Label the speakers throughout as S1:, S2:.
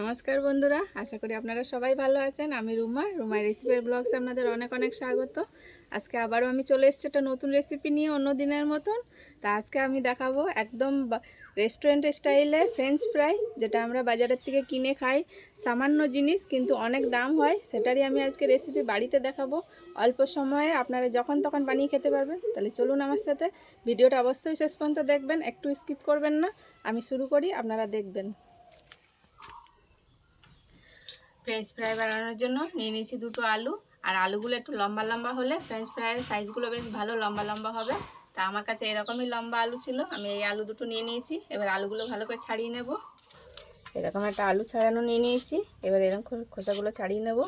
S1: নমস্কার বন্ধুরা, আশা করি আপনারা সবাই ভালো আছেন। আমি রুমা রুমাই রেসিপির ব্লগস আপনাদের অনেক অনেক স্বাগত। আজকে আবারও আমি চলে এসেছি একটা নতুন রেসিপি নিয়ে অন্য দিনের মতন। তা আজকে আমি দেখাবো একদম রেস্টুরেন্ট স্টাইলে ফ্রেঞ্চ ফ্রাই যেটা আমরা বাজারের থেকে কিনে খাই। সামান্য জিনিস, কিন্তু অনেক দাম হয়। সেটারই আমি আজকে রেসিপি বাড়িতে দেখাবো। অল্প সময়ে আপনারা যখন তখন বানিয়ে খেতে পারবেন। তাহলে চলুন আমার সাথে। ভিডিওটা অবশ্যই শেষ পর্যন্ত দেখবেন, একটু স্কিপ করবেন না। আমি শুরু করি, আপনারা দেখবেন। ফ্রেঞ্চ ফ্রাই বানানোর জন্য নিয়ে নিয়েছি দুটো আলু। আর আলুগুলো একটু লম্বা লম্বা হলে ফ্রেঞ্চ ফ্রাইয়ের সাইজগুলো বেশ ভালো লম্বা লম্বা হবে। তা আমার কাছে এরকমই লম্বা আলু ছিল। আমি এই আলু দুটো নিয়ে নিয়েছি। এবার আলুগুলো ভালো করে ছাড়িয়ে নেব। এরকম একটা আলু ছাড়ানো নিয়ে নিয়েছি। এবার এরকম খোসাগুলো ছাড়িয়ে নেব।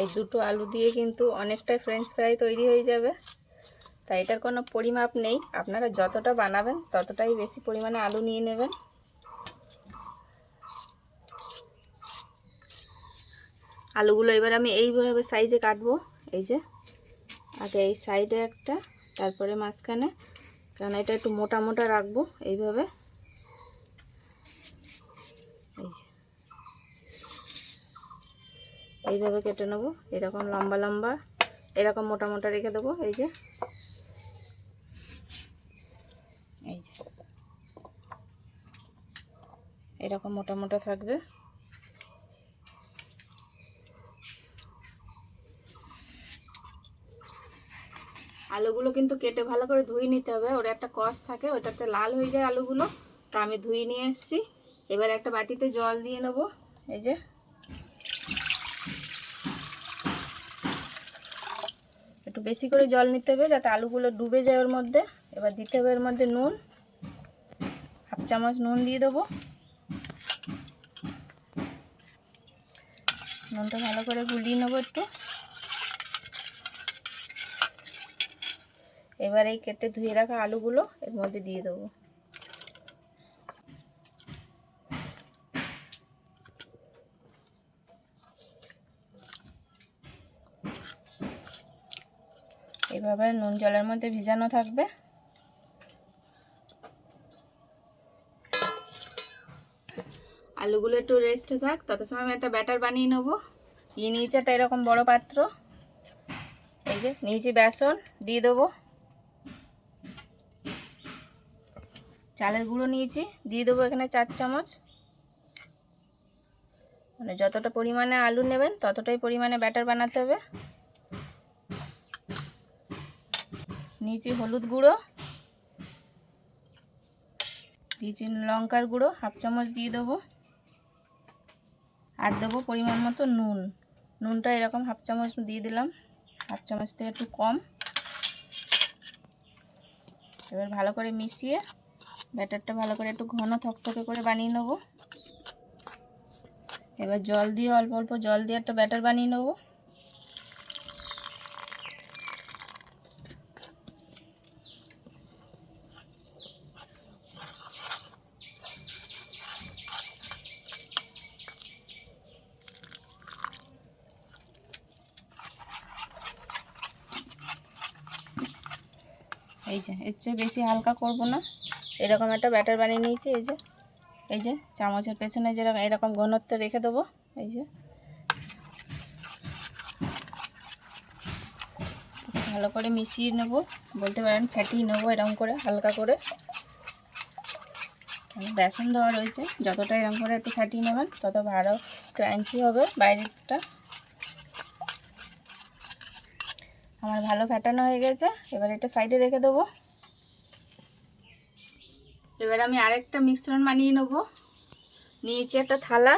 S1: এই দুটো আলু দিয়ে কিন্তু অনেকটাই ফ্রেঞ্চ ফ্রাই তৈরি হয়ে যাবে। তাই এটার কোনো পরিমাপ নেই। আপনারা যতটা বানাবেন, ততটাই বেশি পরিমাণে আলু নিয়ে নেবেন। আলুগুলো এবার আমি এইভাবে সাইজে কাটবো। এই যে, আগে এই সাইডে একটা, তারপরে মাঝখানে। কারণ এটা একটু মোটা মোটা রাখব এইভাবে। এই যে, এইভাবে কেটে নেব। এরকম লম্বা লম্বা, এরকম মোটা মোটা রেখে দেবো। এই যে এই যে এরকম মোটা মোটা থাকবে। আলুগুলো কিন্তু কেটে ভালো করে ধুয়ে নিতে হবে। ওর একটা কষ থাকে, ওটাতে লাল হয়ে যায় আলুগুলো। তা আমি ধুয়ে নিয়ে এসেছি। এবার একটা বাটিতে জল দিয়ে নেব। এই যে। একটু বেশি করে জল নিতে হবে যাতে আলুগুলো ডুবে যায় ওর মধ্যে। এবার দিতে হবে এর মধ্যে নুন। হাফ চামচ নুন দিয়ে দেবো। নুনটা ভালো করে গুলিয়ে নেব একটু। এবার এই কেটে ধুয়ে রাখা আলুগুলো এর মধ্যে দিয়ে দেবো। এভাবে নুন জলের মধ্যে ভিজানো থাকবে। আলুগুলো একটু রেস্টে থাক, তত সময় আমি একটা ব্যাটার বানিয়ে নেব। নিয়ে নিয়েছি একটা এরকম বড় পাত্র। এই যে নিয়েছি বেসন দিয়ে দেবো। চালের গুঁড়ো নিয়েছি, দিয়ে দেবো এখানে চার চামচ। মানে যতটা পরিমাণে আলু নেবেন, ততটাই পরিমাণে ব্যাটার বানাতে হবে। নিয়েছি হলুদ গুঁড়ো। দিয়েছি লঙ্কার গুঁড়ো, হাফ চামচ দিয়ে দেবো। আর দেবো পরিমাণ মতো নুন। নুনটা এরকম হাফ চামচ দিয়ে দিলাম। হাফ চামচ থেকে একটু কম। এবার ভালো করে মিশিয়ে ব্যাটারটা ভালো করে একটু ঘন থকথকে করে বানিয়ে নেব। এবার জল দিয়ে, অল্প অল্প জল দিয়ে একটা ব্যাটার বানিয়ে নেব। এই যে, এর চেয়ে বেশি হালকা করব না। এরকম একটা ব্যাটার বানিয়ে নিয়েছি, এই যে। এই যে, চামচের পেছনে যেরকম, এরকম ঘনত্ব রেখে দেবো, এই যে। ভালো করে মিশিয়ে নেব, বলতে পারেন ফ্যাটিয়ে নেব এরকম করে, হালকা করে। বেসন দেওয়া রয়েছে, যতটা এরকম করে একটু ফ্যাটিয়ে নেবেন, তত ভালো ক্রাঞ্চি হবে বাইরেরটা। আমার ভালো ফ্যাটানো হয়ে গেছে। এবার এটা সাইডে রেখে দেবো। এবার আমি আরেকটা মিশ্রণ বানিয়ে নেব। নিয়েছি একটা থালা।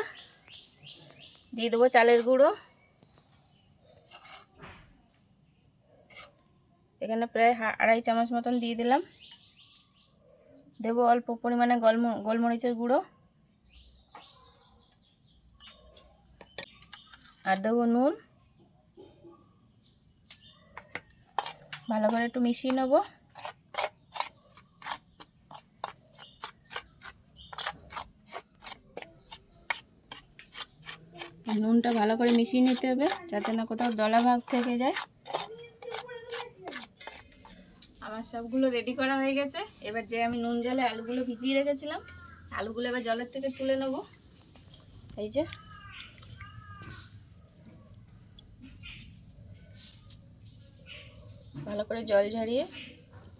S1: দিয়ে দেবো চালের গুঁড়ো। এখানে প্রায় আড়াই চামচ মতন দিয়ে দিলাম। দেবো অল্প পরিমাণে গোলম গোলমরিচের গুঁড়ো। আর দেবো নুন। ভালো করে একটু মিশিয়ে নেব। নুনটা ভালো করে মিশিয়ে নিতে হবে, যাতে না কোথাও দলা ভাগ থেকে যায়। আমার সবগুলো রেডি করা হয়ে গেছে। এবার যে আমি নুন জলে আলুগুলো ভিজিয়ে রেখেছিলাম, আলুগুলো এবার জলের থেকে তুলে নেব। এই যে ভালো করে জল ঝরিয়ে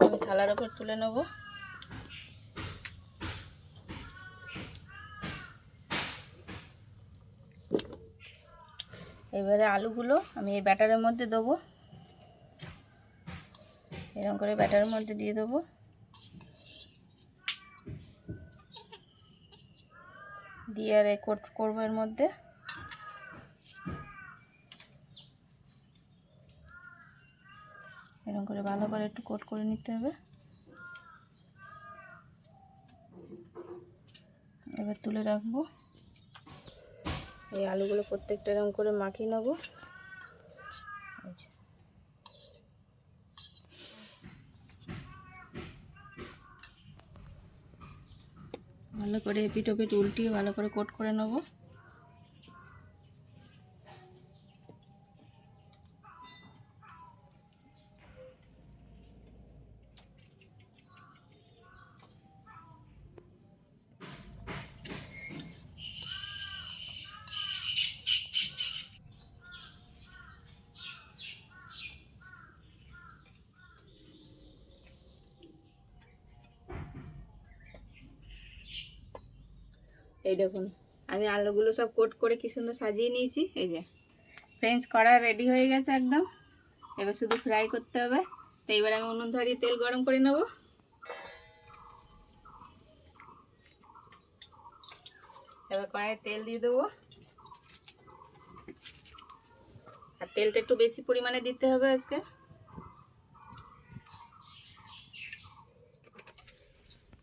S1: আমি থালার ওপর তুলে নেব। এবারে আলুগুলো আমি এই ব্যাটারের মধ্যে দেবো। এরকম করে ব্যাটারের মধ্যে দিয়ে দেবো। দিয়ে আর কোট করব এর মধ্যে। করে ভালো করে একটু কোট করে নিতে হবে। এবার তুলে রাখব। এই আলুগুলো প্রত্যেকটা এরকম করে মাখিয়ে নেব। ভালো করে এপিট ওপিট উল্টিয়ে ভালো করে কোট করে নেব। এই দেখুন, আমি আলুগুলো সব কোট করে কি সুন্দর সাজিয়ে নিয়েছি, এই যে। ফ্রেঞ্চ করা রেডি হয়ে গেছে একদম। এবার শুধু ফ্রাই করতে হবে। তো এবার আমি উনুন ধরিয়ে তেল গরম করে নেব। এবার কড়াইয়ে তেল দিয়ে দেবো। আর তেলটা একটু বেশি পরিমাণে দিতে হবে আজকে।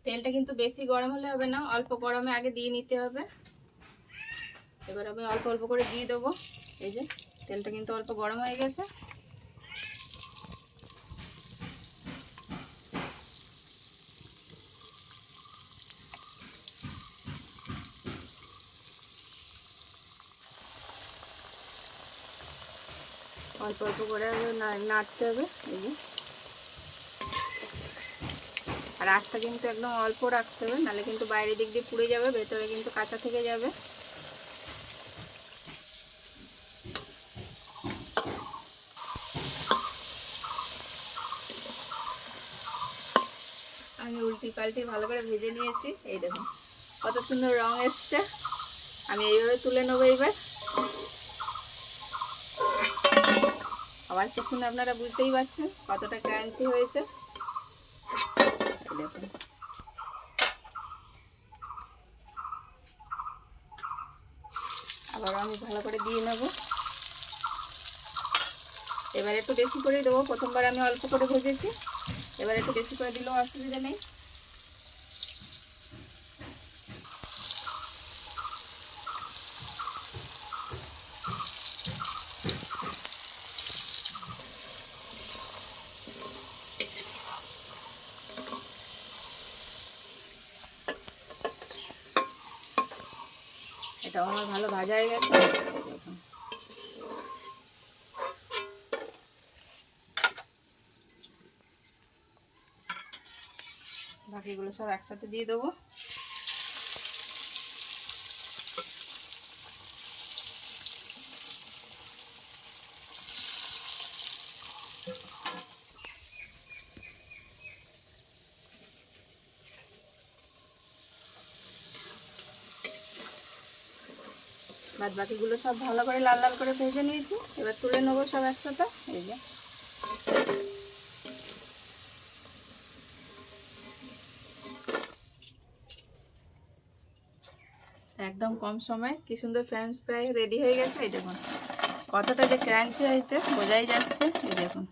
S1: তেলটা কিন্তু বেশি গরম হলে হবে না, অল্প গরমে আগে দিয়ে নিতে হবে। এবার আমি অল্প অল্প করে দিয়ে দেবো। এই যে, তেলটা কিন্তু অল্প গরম হয়ে গেছে। অল্প অল্প করে নাড়তে হবে। এই যে। আর আঁচটা কিন্তু একদম অল্প রাখতে হবে, নাহলে কিন্তু বাইরের দিক দিয়ে পুড়ে যাবে, ভেতরে কিন্তু কাঁচা থেকে যাবে। আমি উল্টি পাল্টি ভালো করে ভেজে নিয়েছি, এই দেখুন, কত সুন্দর রং এসছে। আমি এইভাবে তুলে নেব এবার। আওয়াজটা শুনে আপনারা বুঝতেই পারছেন কতটা ক্রাঞ্চি হয়েছে। দেখুন আবার আমি ভালো করে দিয়ে নেব। এবারে একটু বেশি করে দেবো। প্রথমবার আমি অল্প করে ভেজেছি। এবারে একটু বেশি করে দিলেও অসুবিধা নেই। এটাও আমার ভালো ভাজা হয়ে গেছে। বাকিগুলো সব একসাথে দিয়ে দেবো। বাদ বাকিগুলো সব ভালো করে লাল লাল করে ভেজে নিয়েছি। এবার তুলে নেব সব একসাথে। এই যে। একদম কম সময়। কি সুন্দর ফ্রেঞ্চ ফ্রাই রেডি হয়ে গেছে। এই দেখুন, কতটা যে ক্রাঞ্চি হয়েছে, বোঝাই যাচ্ছে। এই দেখুন,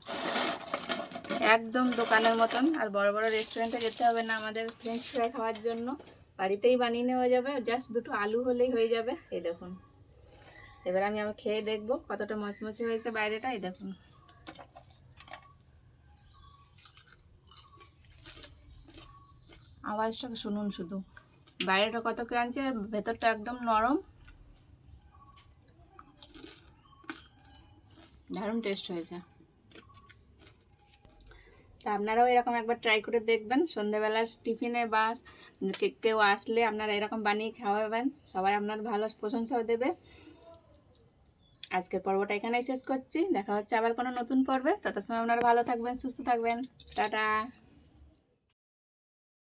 S1: একদম দোকানের মতন। আর বড় বড় রেস্টুরেন্টে যেতে হবে না আমাদের ফ্রেঞ্চ ফ্রাই খাওয়ার জন্য। বাড়িতেই বানিয়ে নেওয়া যাবে। জাস্ট দুটো আলু হলেই হয়ে যাবে। এই দেখুন। এবার আমি আবার খেয়ে দেখব কতটা মচমচে হয়েছে বাইরেটা, এই দেখুন। আওয়াজটা শুনুন শুধু। বাইরেটা কত ক্রাঞ্চি আর ভেতরটা একদম নরম। দারুণ টেস্ট হয়েছে। তা আপনারাও এরকম একবার ট্রাই করে দেখবেন। সন্ধেবেলা টিফিনে বা কেউ আসলে আপনারা এরকম বানিয়ে খাওয়াবেন। সবাই আপনার ভালো প্রশংসাও দেবে। আজকের পর্বটা এখানেই শেষ করছি। দেখা হচ্ছে আবার কোনো নতুন পর্বে। তত সময় আপনারা ভালো থাকবেন, সুস্থ থাকবেন। টাটা।